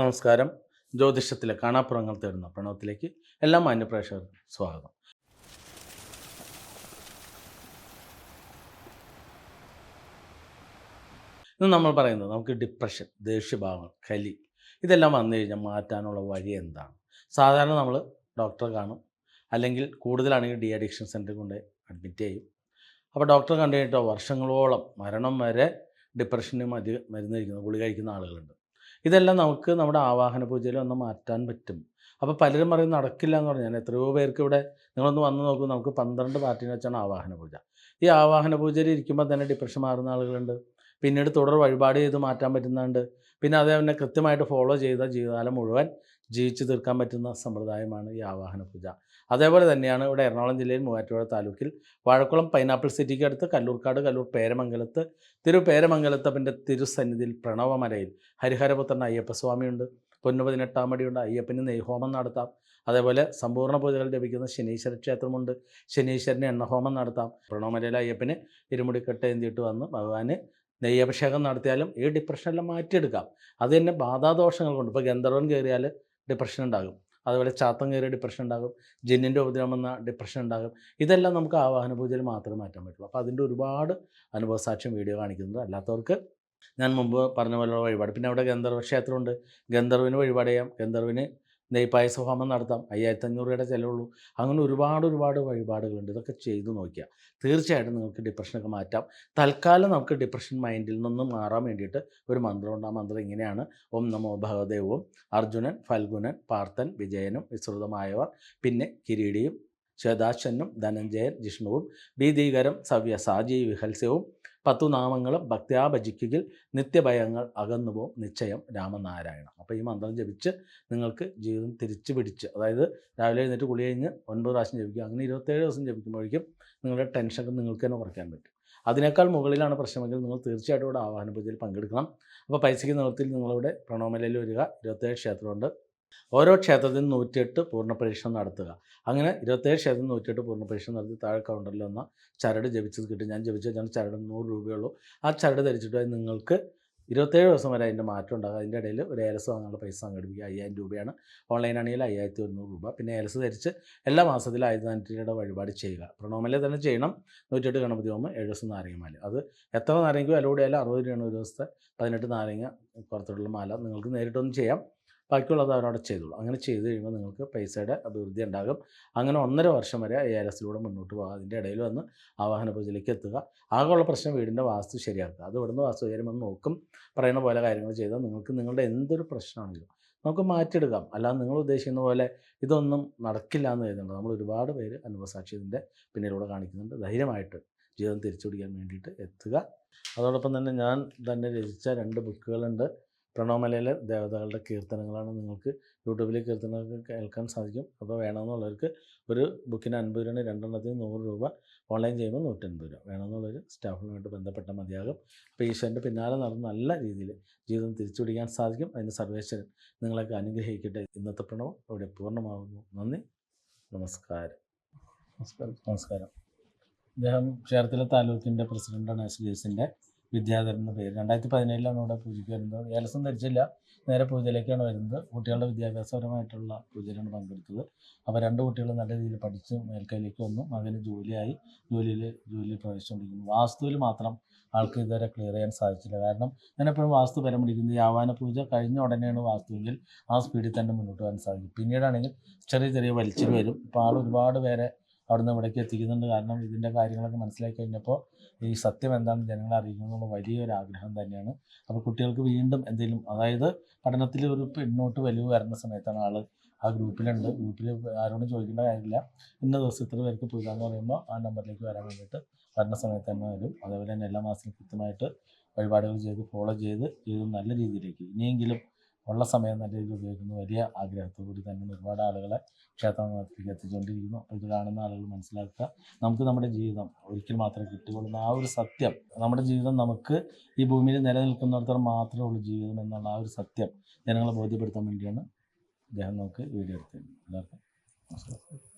നമസ്കാരം. ജ്യോതിഷത്തിലെ കാണാപ്പുറങ്ങൾ തേടുന്ന പ്രണവത്തിലേക്ക് എല്ലാ മാന്യപ്രേക്ഷകർക്കും സ്വാഗതം. ഇന്ന് നമ്മൾ പറയുന്നത് നമുക്ക് ഡിപ്രഷൻ ദേഷ്യഭാവം കലി ഇതെല്ലാം വന്നു കഴിഞ്ഞാൽ മാറ്റാനുള്ള വഴി എന്താണ്? സാധാരണ നമ്മൾ ഡോക്ടറെ കാണും. അല്ലെങ്കിൽ കൂടുതലാണെങ്കിൽ ഡി അഡിക്ഷൻ സെന്ററിൽ കൊണ്ട് അഡ്മിറ്റ് ചെയ്യും. അപ്പോൾ ഡോക്ടറെ കണ്ടു കഴിഞ്ഞിട്ടോ വർഷങ്ങളോളം മരണം വരെ ഡിപ്രഷന് മതി മരുന്ന് കഴിക്കുന്ന കഴിക്കുന്ന ആളുകളുണ്ട്. ഇതെല്ലാം നമുക്ക് നമ്മുടെ ആവാഹന പൂജയിൽ ഒന്ന് മാറ്റാൻ പറ്റും. അപ്പോൾ പലരും പറയും നടക്കില്ല എന്ന് പറഞ്ഞാൽ എത്രയോ പേർക്ക് ഇവിടെ നിങ്ങളൊന്ന് വന്ന് നോക്കൂ നമുക്ക് പന്ത്രണ്ട് പാർട്ടിനെ വെച്ചാണ് ആവാഹന പൂജ. ഈ ആവാഹന പൂജയിൽ ഇരിക്കുമ്പോൾ തന്നെ ഡിപ്രഷൻ മാറുന്ന ആളുകളുണ്ട്. പിന്നീട് തുടർ വഴിപാട് ചെയ്ത് മാറ്റാൻ പറ്റുന്നുണ്ട് പിന്നെ അതേ തന്നെ കൃത്യമായിട്ട് ഫോളോ ചെയ്ത ജീവിതകാലം മുഴുവൻ ജീവിച്ചു തീർക്കാൻ പറ്റുന്ന സമ്പ്രദായമാണ് ഈ ആവാഹന പൂജ. അതേപോലെ തന്നെയാണ് ഇവിടെ എറണാകുളം ജില്ലയിൽ മൂവാറ്റുപുഴ താലൂക്കിൽ വാഴക്കുളം പൈനാപ്പിൾ സിറ്റിക്ക് അടുത്ത് കല്ലൂർക്കാട് കല്ലൂർ പേരമംഗലത്ത് തിരു പേരമംഗലത്തപ്പന്റെ തിരുസന്നിധിയിൽ പ്രണവമലയിൽ ഹരിഹരപുത്രൻ അയ്യപ്പസ്വാമിയുണ്ട് പൊന്നുപതിനെട്ടാമടിയുണ്ട് അയ്യപ്പന് നെയ്ഹോമം നടത്താം. അതേപോലെ സമ്പൂർണ പൂജകൾ ലഭിക്കുന്ന ശനീശ്വര ക്ഷേത്രമുണ്ട്. ശനീശ്വരന് എണ്ണഹോമം നടത്താം. പ്രണവമലയിലെ അയ്യപ്പന് ഇരുമുടിക്കെട്ട് എന്തിയിട്ട് വന്ന് ഭഗവാന് നെയ്യഭിഷേകം നടത്തിയാലും ഈ ഡിപ്രഷനെല്ലാം മാറ്റിയെടുക്കാം. അത് തന്നെ ബാധാദോഷങ്ങൾ കൊണ്ട് ഇപ്പോൾ ഗന്ധർവൻ കയറിയാൽ ഡിപ്രഷൻ ഉണ്ടാകും. അതുപോലെ ചാത്തം കയറിയ ഡിപ്രഷൻ ഉണ്ടാകും. ജിന്നിന്റെ ഉപദ്രവം എന്ന ഡിപ്രഷൻ ഉണ്ടാകും. ഇതെല്ലാം നമുക്ക് ആവാഹന പൂജയിൽ മാത്രമേ മാറ്റാൻ പറ്റുള്ളൂ. അപ്പോൾ അതിന്റെ ഒരുപാട് അനുഭവസാക്ഷ്യം വീഡിയോ കാണിക്കുന്നത് അല്ലാത്തവർക്ക് ഞാൻ മുമ്പ് പറഞ്ഞ പോലെയുള്ള വഴിപാട്. പിന്നെ അവിടെ ഗന്ധർവ ക്ഷേത്രമുണ്ട്. ഗന്ധർവിന് വഴിപാട് ചെയ്യാം. ഗന്ധർവിന് നെയ്പായസ ഹോമം നടത്താം. അയ്യായിരത്തി അഞ്ഞൂറ് രൂപയുടെ ചിലവുള്ളൂ. അങ്ങനെ ഒരുപാട് ഒരുപാട് വഴിപാടുകളുണ്ട്. ഇതൊക്കെ ചെയ്ത് നോക്കിയാൽ തീർച്ചയായിട്ടും നിങ്ങൾക്ക് ഡിപ്രഷനൊക്കെ മാറ്റാം. തൽക്കാലം നമുക്ക് ഡിപ്രഷൻ മൈൻഡിൽ നിന്ന് മാറാൻ വേണ്ടിയിട്ട് ഒരു മന്ത്രമുണ്ട് ആ മന്ത്രം ഇങ്ങനെയാണ്. ഓം നമോ ഭഗവദേവും അർജുനൻ ഫൽഗുനൻ പാർത്ഥൻ വിജയനും വിസ്തൃതമായവർ. പിന്നെ കിരീടിയും ശ്വേതാശനും ധനഞ്ജയൻ ജിഷ്ണുവും ഭീതീകരം സവ്യ സവ്യസാജി വിഹൽസ്യവും പത്തു നാമങ്ങൾ ഭക്തിയാ ഭജിക്കുകയിൽ നിത്യഭയങ്ങൾ അകന്നുപോകും നിശ്ചയം രാമനാരായണ. അപ്പോൾ ഈ മന്ത്രം ജപിച്ച് നിങ്ങൾക്ക് ജീവിതം തിരിച്ചു പിടിച്ച് അതായത് രാവിലെ എഴുന്നേറ്റ് കുളി കഴിഞ്ഞ് ഒൻപത് പ്രാവശ്യം ജപിക്കുക അങ്ങനെ ഇരുപത്തേഴ് ദിവസം ജപിക്കുമ്പോഴേക്കും നിങ്ങളുടെ ടെൻഷനൊക്കെ നിങ്ങൾക്ക് തന്നെ കുറയ്ക്കാൻ പറ്റും. അതിനേക്കാൾ മുകളിലാണ് പ്രശ്നമെങ്കിൽ നിങ്ങൾ തീർച്ചയായിട്ടും ഇവിടെ ആവാഹന പൂജയിൽ പങ്കെടുക്കണം. അപ്പോൾ പൈസയ്ക്ക് നിറത്തിൽ നിങ്ങളിവിടെ പ്രണോമലയിൽ വരിക. ഇരുപത്തേഴ് ക്ഷേത്രമുണ്ട്. ഓരോ ക്ഷേത്രത്തിനും നൂറ്റിയെട്ട് പൂർണ പരീക്ഷണം നടത്തുക. അങ്ങനെ ഇരുപത്തേഴ് ക്ഷേത്രത്തിൽ നൂറ്റിയെട്ട് പൂർണ പരീക്ഷണം നടത്തി താഴെ കൗണ്ടറിൽ വന്ന ചരട് ജപിച്ചത് കിട്ടും. ഞാൻ ജപിച്ചത് ഞാൻ ചരട് നൂറ് രൂപയുള്ളൂ. ആ ചരട് ധരിച്ചിട്ട് നിങ്ങൾക്ക് ഇരുപത്തേഴ് ദിവസം വരെ അതിന്റെ മാറ്റം ഉണ്ടാകും. അതിന്റെ ഇടയിൽ ഒരു ഏലസ് വാങ്ങാനുള്ള പൈസ സംഘടിപ്പിക്കുക. അയ്യായിരം രൂപയാണ്. ഓൺലൈനാണെങ്കിൽ അയ്യായിരത്തി ഒരുന്നൂറ് രൂപ. പിന്നെ ഏലസ് ധരിച്ച് എല്ലാ മാസത്തിലും രൂപയുടെ വഴിപാട് ചെയ്യുക. പ്രണോമലെ തന്നെ ചെയ്യണം. നൂറ്റെട്ട് ഗണപതി ഹോമം ഏഴ് ദിവസം നാരങ്ങമാല അത് എത്ര നാരങ്ങ വില കൂടിയാലും അറുപത് രൂപയാണ് ഒരു ദിവസത്തെ പതിനെട്ട് നാരങ്ങ പുറത്തോട്ടുള്ള മാല. നിങ്ങൾക്ക് നേരിട്ടൊന്നും ചെയ്യാം. ബാക്കിയുള്ളത് അവരവിടെ ചെയ്തോളൂ. അങ്ങനെ ചെയ്ത് കഴിയുമ്പോൾ നിങ്ങൾക്ക് പൈസയുടെ അഭിവൃദ്ധി ഉണ്ടാകും. അങ്ങനെ ഒന്നര വർഷം വരെ എ ആർ എസിലൂടെ മുന്നോട്ട് പോകുക അതിന്റെ ഇടയിൽ വന്ന് ആവാഹന പൂജയിലേക്ക് എത്തുക. ആകെയുള്ള പ്രശ്നം വീടിന്റെ വാസ്തു ശരിയാക്കുക. അത് ഇവിടുന്ന് വാസ്തു വന്ന് നോക്കും. പറയുന്ന പോലെ കാര്യങ്ങൾ ചെയ്താൽ നിങ്ങൾക്ക് നിങ്ങളുടെ എന്തൊരു പ്രശ്നമാണെങ്കിലും നമുക്ക് മാറ്റിയെടുക്കാം. അല്ലാതെ നിങ്ങൾ ഉദ്ദേശിക്കുന്ന പോലെ ഇതൊന്നും നടക്കില്ല എന്ന് കരുതുന്നുണ്ട് നമ്മൾ ഒരുപാട് പേര് അനുഭവസാക്ഷി ഇതിന്റെ പിന്നിലൂടെ കാണിക്കുന്നുണ്ട്. ധൈര്യമായിട്ട് ജീവിതം തിരിച്ചു പിടിക്കാൻ വേണ്ടിയിട്ട് എത്തുക. അതോടൊപ്പം തന്നെ ഞാൻ തന്നെ രചിച്ച രണ്ട് ബുക്കുകളുണ്ട്. പ്രണവമലയിലെ ദേവതകളുടെ കീർത്തനങ്ങളാണ് നിങ്ങൾക്ക് യൂട്യൂബിൽ കീർത്തനങ്ങൾ കേൾക്കാൻ സാധിക്കും. അപ്പോൾ വേണമെന്നുള്ളവർക്ക് ഒരു ബുക്കിന് അൻപത് രൂപ രണ്ടെണ്ണത്തിന് നൂറ് രൂപ ഓൺലൈൻ ചെയ്യുമ്പോൾ നൂറ്റൻപത് രൂപ. വേണമെന്നുള്ളൊരു സ്റ്റാഫുമായിട്ട് ബന്ധപ്പെട്ട മതിയാകും. അപ്പോൾ ഈശ്വരന്റെ പിന്നാലെ നടന്ന് നല്ല രീതിയിൽ ജീവിതം തിരിച്ചുപിടിക്കാൻ സാധിക്കും. അതിന് സർവേശ്വരൻ നിങ്ങളൊക്കെ അനുഗ്രഹിക്കട്ടെ. ഇന്നത്തെ പ്രണവം ഇവിടെ പൂർണമാകുന്നു നന്ദി. നമസ്കാരം. നമസ്കാരം. നമസ്കാരം. അദ്ദേഹം ചേർത്തല താലൂക്കിന്റെ പ്രസിഡന്റാണ് എസ് ഡി എസിന്റെ വിദ്യാധരൻ എന്ന പേര്. രണ്ടായിരത്തി പതിനേഴിലാണ് ഇവിടെ പൂജയ്ക്ക് വരുന്നത്. ഏലസം ധരിച്ചില്ല. നേരെ പൂജയിലേക്കാണ് വരുന്നത്. കുട്ടികളുടെ വിദ്യാഭ്യാസപരമായിട്ടുള്ള പൂജയിലാണ് പങ്കെടുത്തത്. അപ്പോൾ രണ്ട് കുട്ടികൾ നല്ല രീതിയിൽ പഠിച്ച് മേൽക്കൈയിലേക്ക് വന്നു. മകന് ജോലിയായി. ജോലിയിൽ ജോലിയിൽ പ്രവേശിച്ചുകൊണ്ടിരിക്കുന്നു. വാസ്തുവിൽ മാത്രം ആൾക്ക് ഇതുവരെ ക്ലിയർ ചെയ്യാൻ സാധിച്ചില്ല. കാരണം ഞാൻ എപ്പോഴും വാസ്തു പരം പിടിക്കുന്നത് ഈ ആവാന പൂജ കഴിഞ്ഞ ഉടനെയാണ് വാസ്തുവിൽ ആ സ്പീഡിൽ തന്നെ മുന്നോട്ട് പോകാൻ സാധിക്കും. പിന്നീടാണെങ്കിൽ ചെറിയ ചെറിയ വലിച്ചിൽ വരും. ഇപ്പോൾ ആൾ ഒരുപാട് പേരെ അവിടുന്ന് ഇവിടേക്ക് എത്തിക്കുന്നുണ്ട്. കാരണം ഇതിന്റെ കാര്യങ്ങളൊക്കെ മനസ്സിലാക്കി കഴിഞ്ഞപ്പോൾ ഈ സത്യം എന്താണെന്ന് ജനങ്ങളെ അറിയിക്കണമെന്നുള്ള വലിയൊരു ആഗ്രഹം തന്നെയാണ്. അപ്പോൾ കുട്ടികൾക്ക് വീണ്ടും എന്തെങ്കിലും അതായത് പഠനത്തിൽ ഒരു പിന്നോട്ട് വലിവ് വരുന്ന സമയത്താണ് ആൾ ആ ഗ്രൂപ്പിലുണ്ട്. ഗ്രൂപ്പിൽ ആരോടും ചോദിക്കേണ്ട കാര്യമില്ല. ഇന്ന ദിവസം ഇത്ര പേർക്ക് പോകാമെന്ന് പറയുമ്പോൾ ആ നമ്പറിലേക്ക് വരാൻ വേണ്ടിയിട്ട് വരുന്ന സമയത്ത് തന്നെ വരും. അതേപോലെ തന്നെ എല്ലാ മാസത്തിലും കൃത്യമായിട്ട് വഴിപാടുകൾ ചെയ്ത് ഫോളോ ചെയ്ത് ചെയ്ത് നല്ല രീതിയിലേക്ക്. ഇനിയെങ്കിലും ഉള്ള സമയം നല്ല രീതിയിൽ ഉപയോഗിക്കുന്നു. വലിയ ആഗ്രഹത്തോടുകൂടി തന്നെ ഒരുപാട് ആളുകളെ ക്ഷേത്രത്തിലേക്ക് എത്തിച്ചുകൊണ്ടിരിക്കുന്നു അപ്പോൾ ഇത് കാണുന്ന ആളുകൾ മനസ്സിലാക്കുക. നമുക്ക് നമ്മുടെ ജീവിതം ഒരിക്കൽ മാത്രമേ കിട്ടുകയുള്ളൂ ആ ഒരു സത്യം നമ്മുടെ ജീവിതം നമുക്ക് ഈ ഭൂമിയിൽ നിലനിൽക്കുന്നിടത്തോളം മാത്രമേ ഉള്ളൂ ജീവിതം എന്നുള്ള ആ ഒരു സത്യം ജനങ്ങളെ ബോധ്യപ്പെടുത്താൻ വേണ്ടിയാണ് അദ്ദേഹം നമുക്ക് വീഡിയോ എടുത്തത് എല്ലാവർക്കും നമസ്കാരം.